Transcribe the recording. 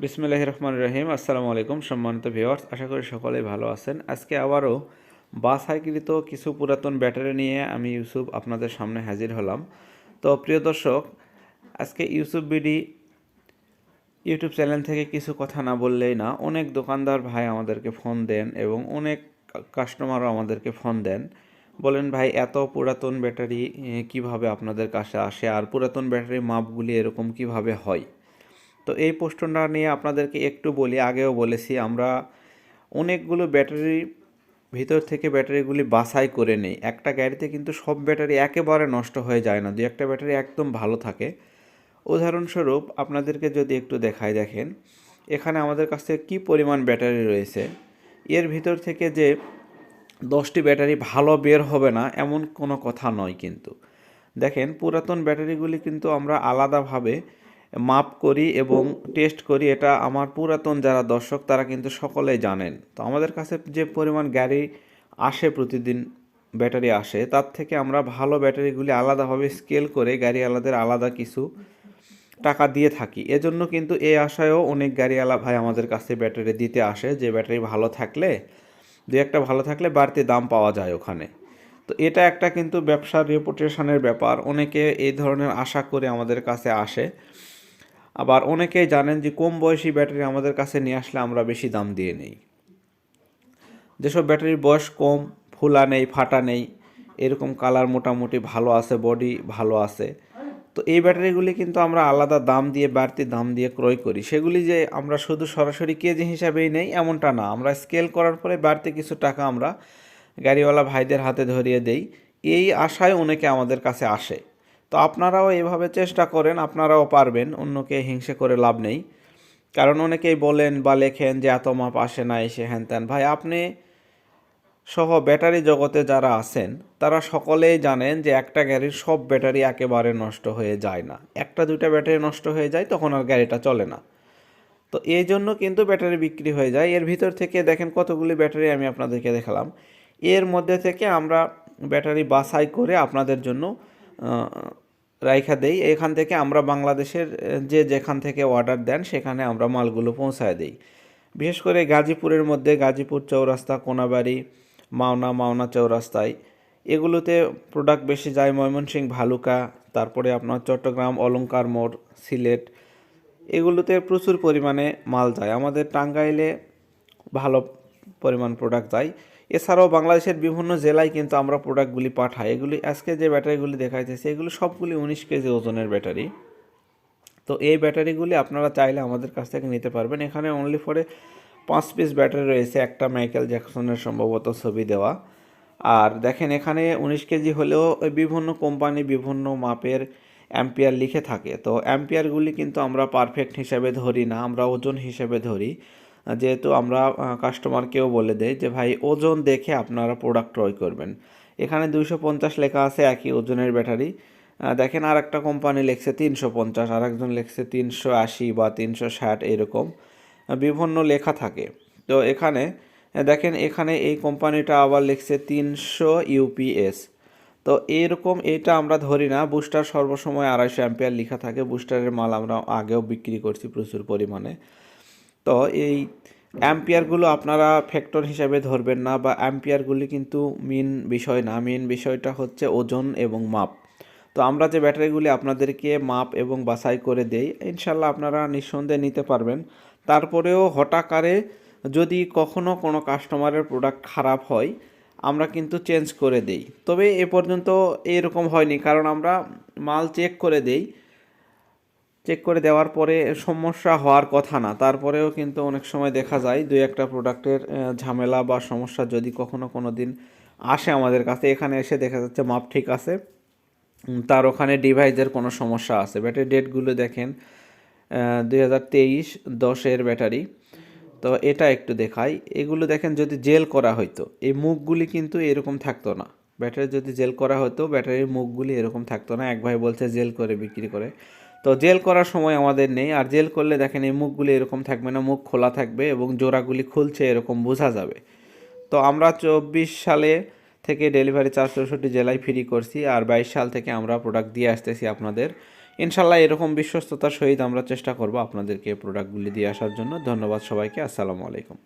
বিসমিল্লাহ রহমান রহিম আসসালামু আলাইকুম, সম্মানিত ভিওয়ার্স আশা করি সকলেই ভালো আছেন। আজকে আবারও বাসাইকৃত কিছু পুরাতন ব্যাটারি নিয়ে আমি ইউসুফ আপনাদের সামনে হাজির হলাম। তো প্রিয় দর্শক, আজকে ইউসুফ বিডি ইউটিউব চ্যানেল থেকে কিছু কথা না বললেই না, অনেক দোকানদার ভাই আমাদেরকে ফোন দেন এবং অনেক কাস্টমারও আমাদেরকে ফোন দেন। বলেন, ভাই, এত পুরাতন ব্যাটারি কীভাবে আপনাদের কাছে আসে? আর পুরাতন ব্যাটারি মাপগুলি এরকম কীভাবে হয়? তো এই প্রশ্নটা নিয়ে আপনাদেরকে একটু বলি, আগেও বলেছি, আমরা অনেকগুলো ব্যাটারি ভিতর থেকে ব্যাটারিগুলি বাছাই করে নেই। একটা গাড়িতে কিন্তু সব ব্যাটারি একেবারে নষ্ট হয়ে যায় না দু একটা ব্যাটারি একদম ভালো থাকে। উদাহরণস্বরূপ আপনাদেরকে যদি একটু দেখাই, দেখেন, এখানে আমাদের কাছে কি পরিমাণ ব্যাটারি রয়েছে? এর ভিতর থেকে যে দশটি ব্যাটারি ভালো বের হবে না, এমন কোনো কথা নয় কিন্তু। দেখেন, পুরাতন ব্যাটারিগুলি কিন্তু আমরা আলাদাভাবে মাপ করি এবং টেস্ট করি, এটা আমার পুরাতন যারা দর্শক, তারা কিন্তু সকলেই জানেন। তো আমাদের কাছে যে পরিমাণ গাড়ি আসে প্রতিদিন, ব্যাটারি আসে, তার থেকে আমরা ভালো ব্যাটারিগুলি আলাদাভাবে স্কেল করে গাড়িওয়ালাদের আলাদা কিছু টাকা দিয়ে থাকি। এজন্য কিন্তু এই আশায়ও অনেক গাড়িওয়ালা ভাই আমাদের কাছে ব্যাটারি দিতে আসে, যে ব্যাটারি ভালো থাকলে, দু একটা ভালো থাকলে বাড়তি দাম পাওয়া যায় ওখানে। তো এটা একটা কিন্তু ব্যবসার রেপুটেশনের ব্যাপার, অনেকে এই ধরনের আশা করে আমাদের কাছে আসে। আবার অনেকেই জানেন যে কম বয়সী ব্যাটারি আমাদের কাছে নিয়ে আসলে আমরা বেশি দাম দিয়ে নেই। যেসব ব্যাটারির বয়স কম, ফুলা নেই, ফাটা নেই, এরকম কালার মোটামুটি ভালো আছে, বডি ভালো আছে, তো এই ব্যাটারিগুলি কিন্তু আমরা আলাদা দাম দিয়ে, বাড়তি দাম দিয়ে ক্রয় করি। সেগুলি যে আমরা শুধু সরাসরি কেজি হিসাবেই নেই, এমনটা না। আমরা স্কেল করার পরে বাড়তি কিছু টাকা আমরা গাড়িওয়ালা ভাইদের হাতে ধরিয়ে দেই। এই আশায় অনেকে আমাদের কাছে আসে। তো আপনারাও এভাবে চেষ্টা করেন, আপনারাও পারবেন, অন্যকে হিংসে করে লাভ নেই। কারণ অনেকেই বলেন বা লেখেন যে, এত মাপ আসে না, এসে হ্যান ত্যান। ভাই, আপনি সহ ব্যাটারি জগতে যারা আছেন, তারা সকলেই জানেন যে, একটা গাড়ির সব ব্যাটারি একেবারে নষ্ট হয়ে যায় না। একটা দুইটা ব্যাটারি নষ্ট হয়ে যায়, তখন আর গাড়িটা চলে না। তো এই জন্য কিন্তু ব্যাটারি বিক্রি হয়ে যায়। এর ভিতর থেকে দেখেন কতগুলি ব্যাটারি আমি আপনাদেরকে দেখালাম। এর মধ্যে থেকে আমরা ব্যাটারি বাছাই করে আপনাদের জন্য রাইখা দেই, এখান থেকে আমরা বাংলাদেশের যে যেখান থেকে অর্ডার দেন, সেখানে আমরা মালগুলো পৌঁছায় দিই। বিশেষ করে গাজীপুরের মধ্যে গাজীপুর চৌরাস্তা, কোনাবাড়ি, মাওনা মাওনা চৌরাস্তায়, এগুলোতে প্রোডাক্ট বেশি যায় ময়মনসিংহ, ভালুকা, তারপরে আপনার চট্টগ্রাম, অলংকার মোড়, সিলেট, এগুলোতে প্রচুর পরিমাণে মাল যায়। আমাদের টাঙ্গাইলে ভালো পরিমাণ প্রোডাক্ট যায়। এছাড়াও বাংলাদেশের বিভিন্ন জেলায় কিন্তু আমরা প্রোডাক্টগুলি পাঠাই। এগুলি আজকে যে ব্যাটারিগুলি দেখাইতেছি, এগুলো সবগুলি উনিশ কেজি ওজনের ব্যাটারি। তো এই ব্যাটারিগুলি আপনারা চাইলে আমাদের কাছ থেকে নিতে পারবেন। এখানে অনলি ফরে পাঁচ পিস ব্যাটারি রয়েছে, একটা মাইকেল জ্যাকসনের সম্ভবত ছবি দেওয়া। আর দেখেন এখানে উনিশ কেজি হলেও বিভিন্ন কোম্পানি বিভিন্ন মাপের অ্যাম্পিয়ার লিখে থাকে। তো অ্যাম্পিয়ারগুলি কিন্তু আমরা পারফেক্ট হিসাবে ধরি না, আমরা ওজন হিসেবে ধরি। যেহেতু আমরা কাস্টমারকেও বলে দেই যে, ভাই, ওজন দেখে আপনারা প্রোডাক্ট ক্রয় করবেন। এখানে দুইশো পঞ্চাশ লেখা আছে, একই ওজনের ব্যাটারি দেখেন আর একটা কোম্পানি লিখছে তিনশো পঞ্চাশ আর একজন লিখছে তিনশো আশি বা তিনশো ষাট, এরকম বিভিন্ন লেখা থাকে। তো এখানে দেখেন এখানে এই কোম্পানিটা আবার লিখছে তিনশো ইউপিএস। তো এরকম এটা আমরা ধরি না বুস্টার সর্বসময় আড়াইশো অ্যাম্পিয়ার লেখা থাকে বুস্টারের মাল আমরা আগেও বিক্রি করছি প্রচুর পরিমাণে। তো এই অ্যাম্পিয়ারগুলো আপনারা ফ্যাক্টর হিসাবে ধরবেন না বা অ্যাম্পিয়ারগুলি কিন্তু মেন বিষয় না। মেন বিষয়টা হচ্ছে ওজন এবং মাপ। তো আমরা যে ব্যাটারিগুলি আপনাদেরকে মাপ এবং বাছাই করে দেই ইনশাল্লাহ আপনারা নিঃসন্দেহে নিতে পারবেন। তারপরেও হঠাকারে যদি কখনো কোনো কাস্টমারের প্রোডাক্ট খারাপ হয়, আমরা কিন্তু চেঞ্জ করে দেই। তবে এ পর্যন্ত এরকম হয়নি, কারণ আমরা মাল চেক করে দেই। চেক করে দেওয়ার পরে সমস্যা হওয়ার কথা না। তারপরেও কিন্তু অনেক সময় দেখা যায় দুই একটা প্রোডাক্টের ঝামেলা বা সমস্যা যদি কখনো কোনো দিন আসে আমাদের কাছে, এখানে এসে দেখা যাচ্ছে মাপ ঠিক আছে তার ওখানে ডিভাইসের কোনো সমস্যা আছে। ব্যাটারি ডেটগুলো দেখেন দুই হাজার তেইশ, দশের ব্যাটারি তো এটা একটু দেখাই। এগুলো দেখেন যদি জেল করা হতো এই মুখগুলি কিন্তু এরকম থাকতো না। ব্যাটারি যদি জেল করা হতো ব্যাটারির মুখগুলি এরকম থাকতো না। এক ভাই বলছে জেল করে, বিক্রি করে। তো জেল করার সময় আমাদের নেই। আর জেল করলে দেখেন এই মুখগুলি এরকম থাকবে না, মুখ খোলা থাকবে এবং জোড়াগুলি খুলছে এরকম বোঝা যাবে। তো আমরা চব্বিশ সালে থেকে ডেলিভারি চার্জ চৌষট্টি জেলায় ফ্রি করছি আর বাইশ সাল থেকে আমরা প্রোডাক্ট দিয়ে আসতেছি আপনাদের। ইনশাল্লাহ এরকম বিশ্বস্ততার সহিত আমরা চেষ্টা করব আপনাদেরকে প্রোডাক্টগুলি দিয়ে আসার জন্য। ধন্যবাদ সবাইকে। আসসালামু আলাইকুম।